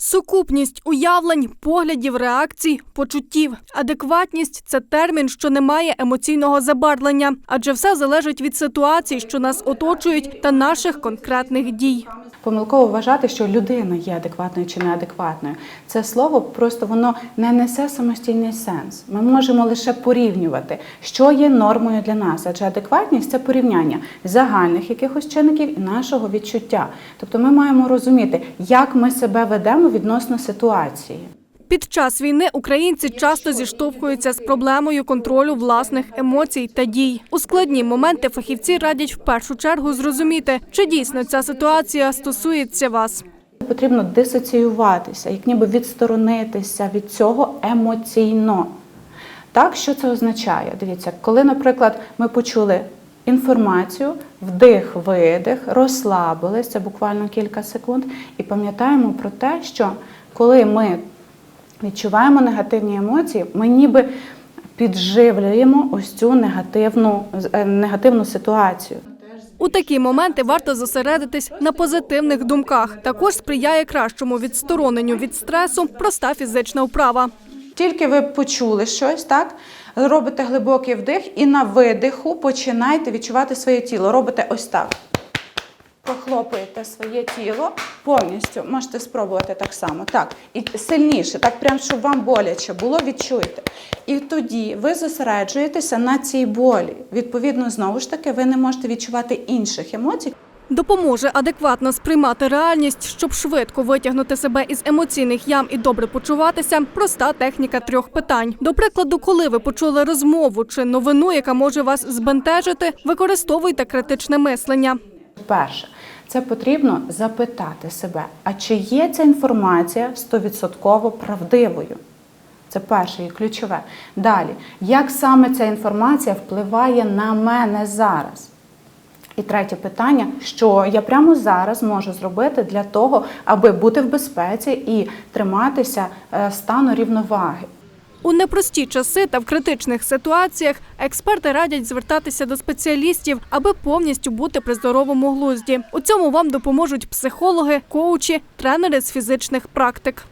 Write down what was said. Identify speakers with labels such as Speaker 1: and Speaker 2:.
Speaker 1: Сукупність уявлень, поглядів, реакцій, почуттів. Адекватність це термін, що не має емоційного забарвлення, адже все залежить від ситуації, що нас оточують, та наших конкретних дій.
Speaker 2: Помилково вважати, що людина є адекватною чи неадекватною. Це слово просто воно не несе самостійний сенс. Ми можемо лише порівнювати, що є нормою для нас, адже адекватність це порівняння загальних якихось чинників і нашого відчуття. Тобто ми маємо розуміти, як ми себе ведемо відносно ситуації.
Speaker 1: Під час війни українці часто зіштовхуються з проблемою контролю власних емоцій та дій. У складні моменти фахівці радять в першу чергу зрозуміти, чи дійсно ця ситуація стосується вас.
Speaker 2: Потрібно дисоціюватися, як ніби відсторонитися від цього емоційно. Так, що це означає? Дивіться, коли, наприклад, ми почули інформацію, вдих, видих, розслабились, це буквально кілька секунд, і пам'ятаємо про те, що коли ми відчуваємо негативні емоції, ми ніби підживлюємо ось цю негативну, е, негативну ситуацію.
Speaker 1: У такі моменти варто зосередитись на позитивних думках. Також сприяє кращому відстороненню від стресу проста фізична вправа.
Speaker 2: Тільки ви почули щось, так? Робите глибокий вдих і на видиху починаєте відчувати своє тіло. Робите ось так. Похлопуєте своє тіло повністю. Можете спробувати так само. Так. І сильніше, так прям, щоб вам боляче було, відчуйте. І тоді ви зосереджуєтеся на цій болі. Відповідно, знову ж таки, ви не можете відчувати інших емоцій.
Speaker 1: Допоможе адекватно сприймати реальність, щоб швидко витягнути себе із емоційних ям і добре почуватися. Проста техніка трьох питань. До прикладу, коли ви почули розмову чи новину, яка може вас збентежити, використовуйте критичне мислення.
Speaker 2: Перше, це потрібно запитати себе, а чи є ця інформація 100% правдивою? Це перше і ключове. Далі, як саме ця інформація впливає на мене зараз? І третє питання: що я прямо зараз можу зробити для того, аби бути в безпеці і триматися е, стану рівноваги?
Speaker 1: У непрості часи та в критичних ситуаціях експерти радять звертатися до спеціалістів, аби повністю бути при здоровому глузді. У цьому вам допоможуть психологи, коучі, тренери з фізичних практик.